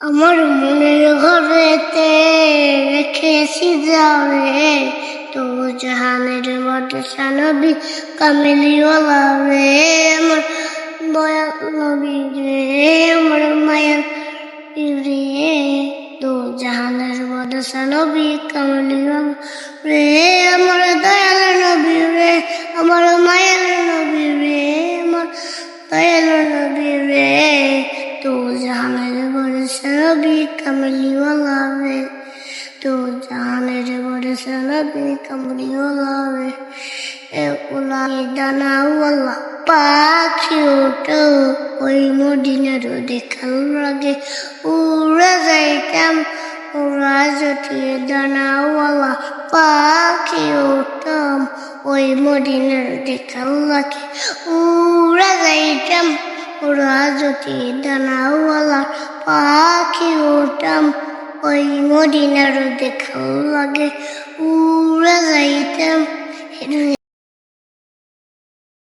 আমার মনের ঘরেতে রেখেছি যাবে। তো জাহানের মদসা নবী কামিলিওয়ালা রে, আমার নবী রে, আমার মায়ার রে। তো জাহানের মদসা নবী কামিলিওয়ালা রে, আমার দয়াল নবী রে, আমার মায়ার নবী রে, আমার দয়াল নবী রে। নবী কামলিওয়ালা রে তো জাহানের বরসা নবী কামলিওয়ালা রে এ উলাই দানাওয়ালা পাখি ওঠো ওই মদিনার দেখাল লাগে উড়ে যাইতাম। ওরা যদি দানাওয়ালা পাখি উঠতাম, ওই মদিনার দেখাল লাগে উড়ে যাইতাম। ওরা যদি দানাওয়ালা পাখি উঠতাম ওই মদিনার দেখাল লাগে উড়ে যাইতাম